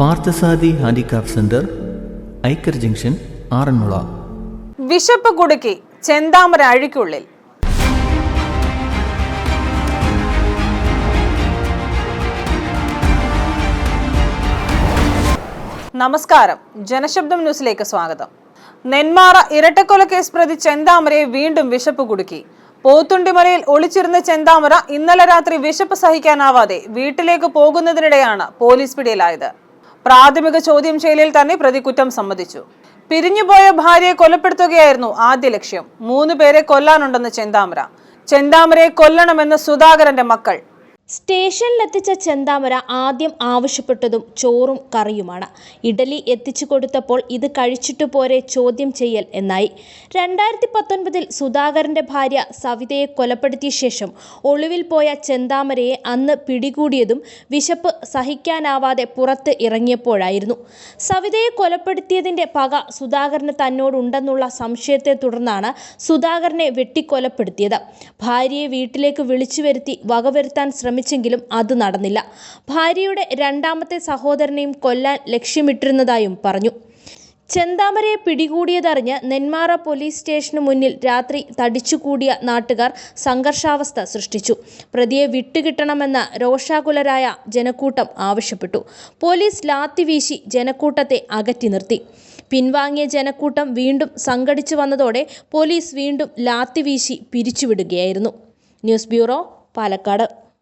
Parthasarathi handicraft centre Aikkara junction Aranmula. വിശപ്പ് കുടുക്കി ചെന്താമര അഴിക്കുള്ളിൽ. നമസ്കാരം. ജനശബ്ദം ന്യൂസിലേക്ക് സ്വാഗതം. നെന്മാറ ഇരട്ടക്കൊലക്കേസ് പ്രതി ചെന്താമരയെ വീണ്ടും വിശപ്പ് കുടുക്കി. പോത്തുണ്ടിമലയിൽ ഒളിച്ചിരുന്ന ചെന്താമര ഇന്നലെ രാത്രി വിശപ്പ് സഹിക്കാനാവാതെ വീട്ടിലേക്ക് പോകുന്നതിനിടെയാണ് പോലീസ് പിടിയിലായത്. പ്രാഥമിക ചോദ്യം ചെയ്യലിൽ തന്നെ പ്രതി കുറ്റം സമ്മതിച്ചു. പിരിഞ്ഞുപോയ ഭാര്യയെ കൊലപ്പെടുത്തുകയായിരുന്നു ആദ്യ ലക്ഷ്യം. മൂന്ന് പേരെ കൊല്ലാനുണ്ടെന്ന് ചെന്താമര. ചെന്താമരയെ കൊല്ലണമെന്ന് സുധാകരന്റെ മക്കൾ സ്റ്റേഷനിലെത്തിച്ച ചെന്താമര ആദ്യം ആവശ്യപ്പെട്ടതും ചോറും കറിയുമാണ്. ഇഡലി എത്തിച്ചു കൊടുത്തപ്പോൾ ഇത് കഴിച്ചിട്ടു പോരെ ചോദ്യം ചെയ്യൽ എന്നായി. രണ്ടായിരത്തി പത്തൊൻപതിൽ സുധാകരന്റെ ഭാര്യ സവിതയെ കൊലപ്പെടുത്തിയ ശേഷം ഒളിവിൽ പോയ ചെന്താമരയെ അന്ന് പിടികൂടിയതും വിശപ്പ് സഹിക്കാനാവാതെ പുറത്ത് ഇറങ്ങിയപ്പോഴായിരുന്നു. സവിതയെ കൊലപ്പെടുത്തിയതിന്റെ പക സുധാകരന് തന്നോടുണ്ടെന്നുള്ള സംശയത്തെ തുടർന്നാണ് സുധാകരനെ വെട്ടിക്കൊലപ്പെടുത്തിയത്. ഭാര്യയെ വീട്ടിലേക്ക് വിളിച്ചു വരുത്തി വകവരുത്താൻ ശ്രമിച്ചെങ്കിലും അത് നടന്നില്ല. ഭാര്യയുടെ രണ്ടാമത്തെ സഹോദരനെയും കൊല്ലാൻ ലക്ഷ്യമിട്ടിരുന്നതായും പറഞ്ഞു. ചെന്താമരയെ പിടികൂടിയതറിഞ്ഞ് നെന്മാറ പോലീസ് സ്റ്റേഷന് മുന്നിൽ രാത്രി തടിച്ചുകൂടിയ നാട്ടുകാർ സംഘർഷാവസ്ഥ സൃഷ്ടിച്ചു. പ്രതിയെ വിട്ടുകിട്ടണമെന്ന് രോഷാകുലരായ ജനക്കൂട്ടം ആവശ്യപ്പെട്ടു. പോലീസ് ലാത്തിവീശി ജനക്കൂട്ടത്തെ അകറ്റി നിർത്തി. പിൻവാങ്ങിയ ജനക്കൂട്ടം വീണ്ടും സംഘടിച്ചു വന്നതോടെ പോലീസ് വീണ്ടും ലാത്തിവീശി പിരിച്ചുവിടുകയായിരുന്നു. News bureau Palakkad.